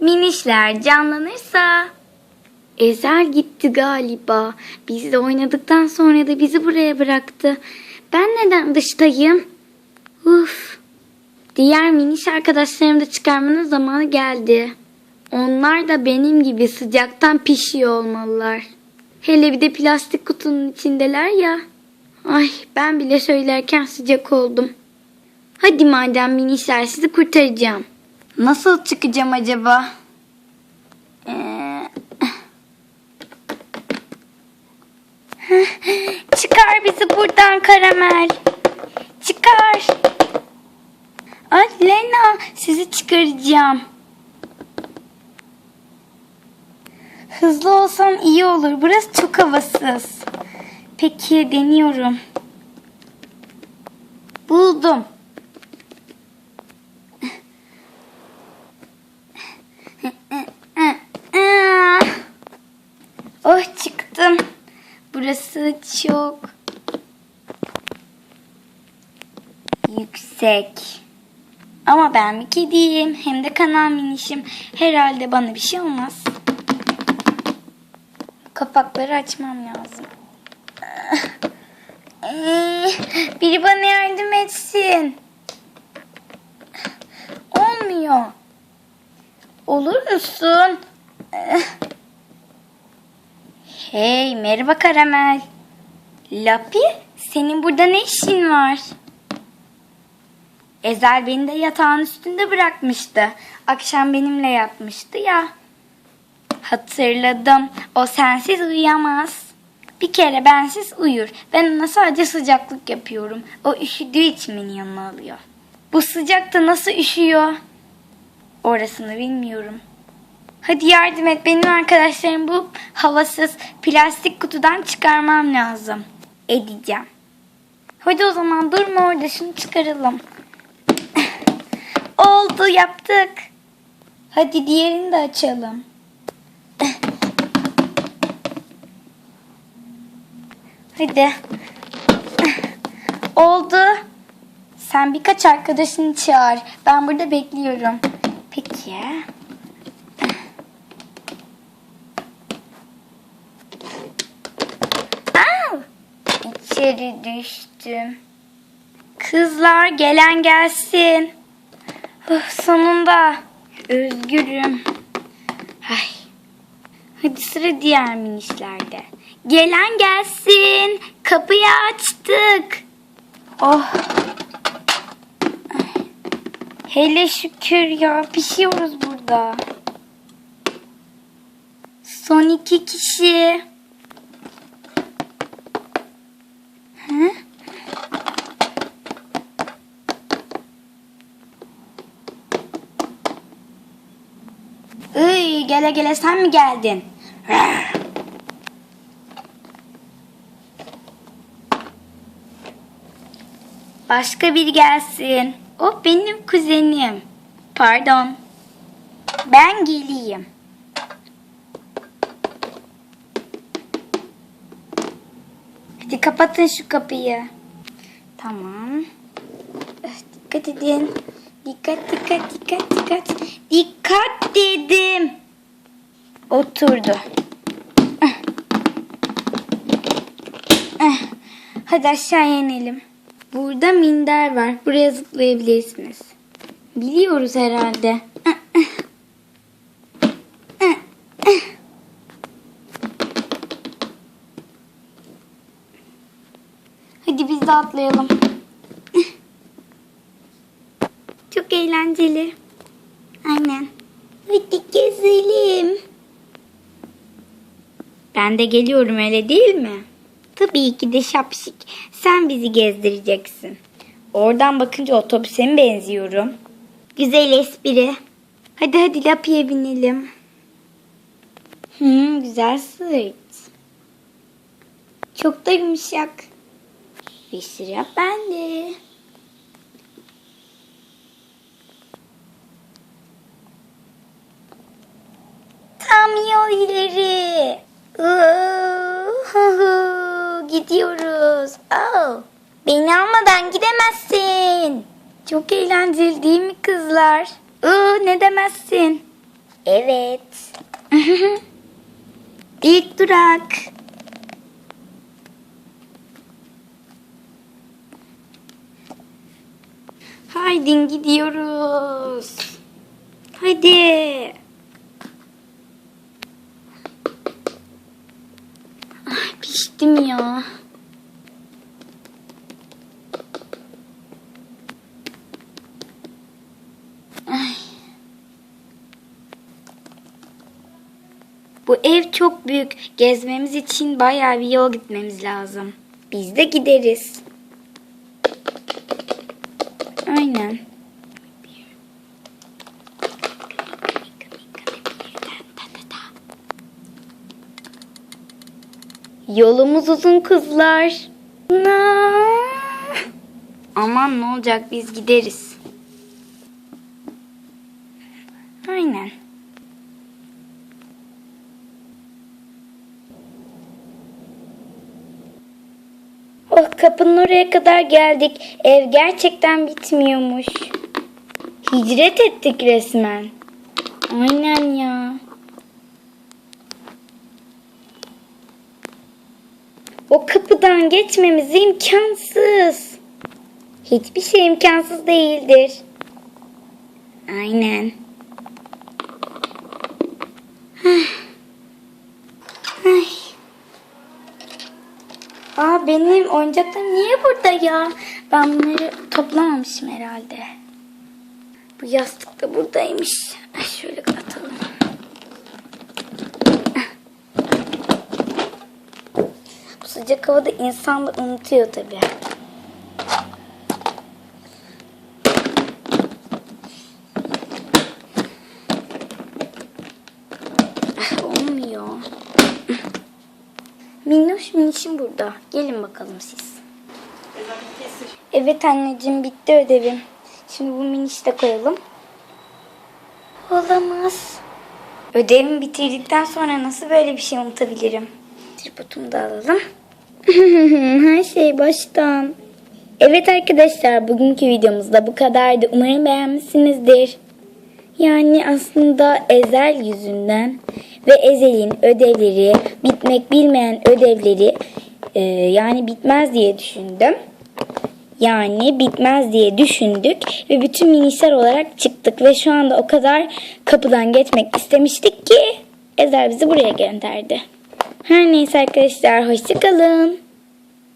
Minişler canlanırsa. Ezel gitti galiba. Biz de oynadıktan sonra da bizi buraya bıraktı. Ben neden dıştayım? Uf. Diğer miniş arkadaşlarımı da çıkarmanın zamanı geldi. Onlar da benim gibi sıcaktan pişiyor olmalılar. Hele bir de plastik kutunun içindeler ya. Ay ben bile söylerken sıcak oldum. Hadi madem minişler sizi kurtaracağım. Nasıl çıkacağım acaba? Ee, Çıkar bizi buradan karamel. Çıkar. Ay Lena sizi çıkaracağım. Hızlı olsan iyi olur. Burası çok havasız. Peki deniyorum. Buldum. Oh çıktım. Burası çok yüksek. Ama ben bir kediyim. Hem de kanal minişim. Herhalde bana bir şey olmaz. Kapakları açmam lazım. Biri bana yardım etsin. Olmuyor. Olur musun? Hey merhaba Karamel. Lapi senin burada ne işin var? Ezel beni de yatağın üstünde bırakmıştı. Akşam benimle yatmıştı ya. Hatırladım. O sensiz uyuyamaz. Bir kere bensiz uyur. Ben ona sadece sıcaklık yapıyorum. O üşüdüğü için beni yanına alıyor. Bu sıcakta nasıl üşüyor? Orasını bilmiyorum. Hadi yardım et. Benim arkadaşlarım bu havasız plastik kutudan çıkarmam lazım. Edeceğim. Hadi o zaman durma orada şunu çıkaralım. Oldu yaptık. Hadi diğerini de açalım. Hadi. Oldu. Sen birkaç arkadaşını çağır. Ben burada bekliyorum. Peki. İçeri düştüm. Kızlar gelen gelsin. Oh, sonunda özgürüm. Ay. Hadi sıra diğer minişlerde. Gelen gelsin. Kapıyı açtık. Oh. Hele şükür ya pişiyoruz burada. Son iki kişi. Gele gele sen mi geldin? Başka biri gelsin. O benim kuzenim. Pardon. Ben geleyim. Hadi kapatın şu kapıyı. Tamam. Öf, Dikkat edin. Dikkat dikkat dikkat dikkat. Dikkat dedim. Oturdu. Hadi aşağı inelim. Burada minder var. Buraya zıplayabilirsiniz. Biliyoruz herhalde. Hadi biz de atlayalım. Çok eğlenceli. Aynen. Hadi gezelim. Ben de geliyorum öyle değil mi? Tabii ki de şapşik. Sen bizi gezdireceksin. Oradan bakınca otobüse mi benziyorum? Güzel espri. Hadi hadi Lapi'ye binelim. Hmm, güzel sırt. Çok da yumuşak. Ve sıra bende. Tam yol ileri. Gidiyoruz. Oh. Beni almadan gidemezsin. Çok eğlenceli değil mi kızlar? Iı, ne demezsin? Evet. İlk durak. Haydi gidiyoruz. Hadi. Ay piştim ya. Bu ev çok büyük. Gezmemiz için bayağı bir yol gitmemiz lazım. Biz de gideriz. Aynen. Yolumuz uzun kızlar. Aman ne olacak biz gideriz. Aynen. Oh kapının oraya kadar geldik. Ev gerçekten bitmiyormuş. Hicret ettik resmen. Aynen ya. O kapıdan geçmemiz imkansız. Hiçbir şey imkansız değildir. Aynen. Ay. Aa benim oyuncaklarım niye burada ya? Ben bunları toplamamışım herhalde. Bu yastık da buradaymış. Ay, Şöyle atalım. Bu sıcak havada insan da unutuyor tabii. Ah, Olmuyor. Minnoş minişim burada. Gelin bakalım siz. Evet anneciğim bitti ödevim. Şimdi bu minişi de koyalım. Olamaz. Ödevimi bitirdikten sonra nasıl böyle bir şey unutabilirim? Tripodumu da alalım. Her şey baştan. Evet arkadaşlar bugünkü videomuzda bu kadardı. Umarım beğenmişsinizdir. Yani aslında Ezel yüzünden ve Ezel'in ödevleri, bitmek bilmeyen ödevleri e, yani bitmez diye düşündüm. Yani bitmez diye düşündük ve bütün minişler olarak çıktık ve şu anda o kadar kapıdan geçmek istemiştik ki Ezel bizi buraya gönderdi. Her neyse arkadaşlar hoşçakalın.